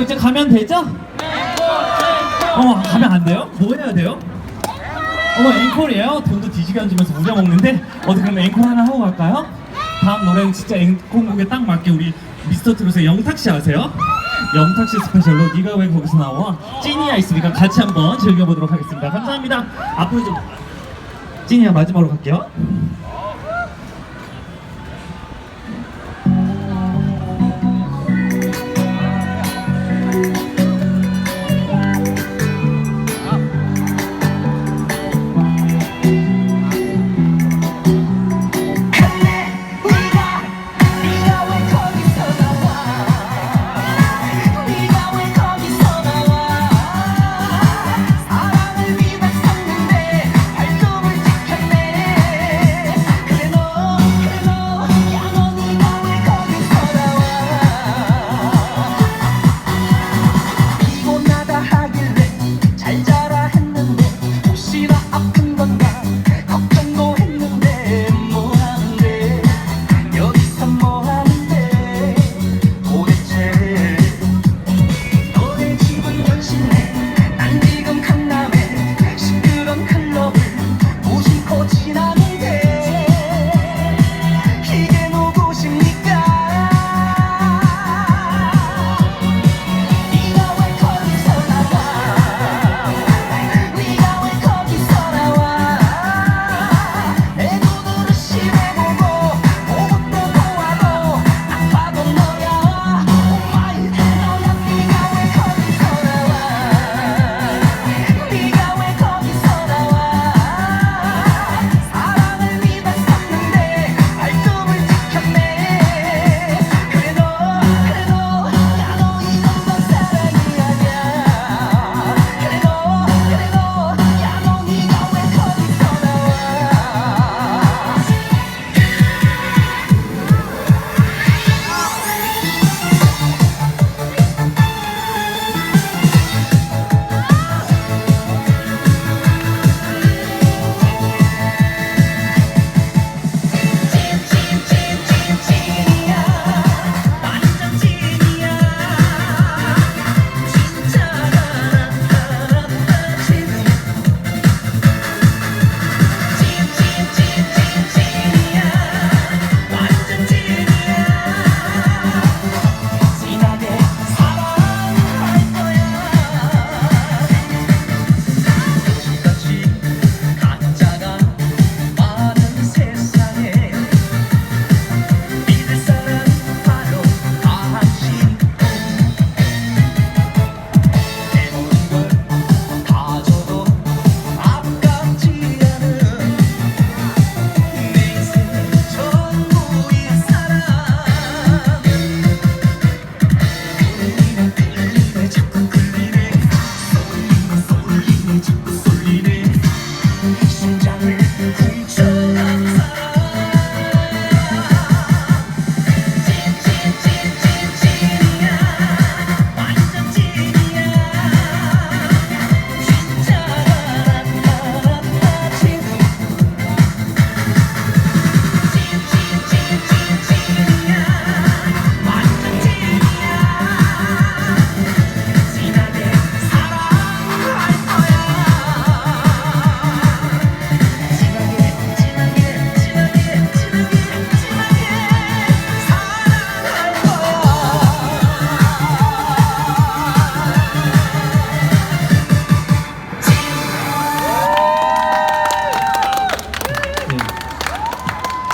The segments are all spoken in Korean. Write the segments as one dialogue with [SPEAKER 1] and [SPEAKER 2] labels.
[SPEAKER 1] 저 이제 가면 되죠? 어 가면 안 돼요? 뭐 해야 돼요? 어머 앵콜이에요? 돈도 뒤지게 안 주면서 우려 먹는데 어디 그럼 앵콜 하나 하고 갈까요? 다음 노래는 진짜 앵콜곡에 딱 맞게 우리 미스터 트롯의 영탁 씨 아세요? 영탁 씨 스페셜로 네가 왜 거기서 나와? 찐이야 있으니까 같이 한번 즐겨보도록 하겠습니다. 감사합니다. 앞으로 좀 찐이야 마지막으로 갈게요.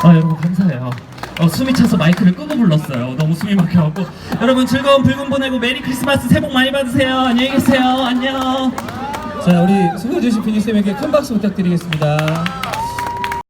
[SPEAKER 1] 아 여러분 감사해요. 어, 숨이 차서 마이크를 끄고 불렀어요. 너무 숨이 막혀갖고 여러분 즐거운 불금 보내고 메리 크리스마스 새해 복 많이 받으세요. 안녕히 계세요. 안녕.
[SPEAKER 2] 자 우리 소개해 주신 비니 쌤에게 큰 박수 부탁드리겠습니다.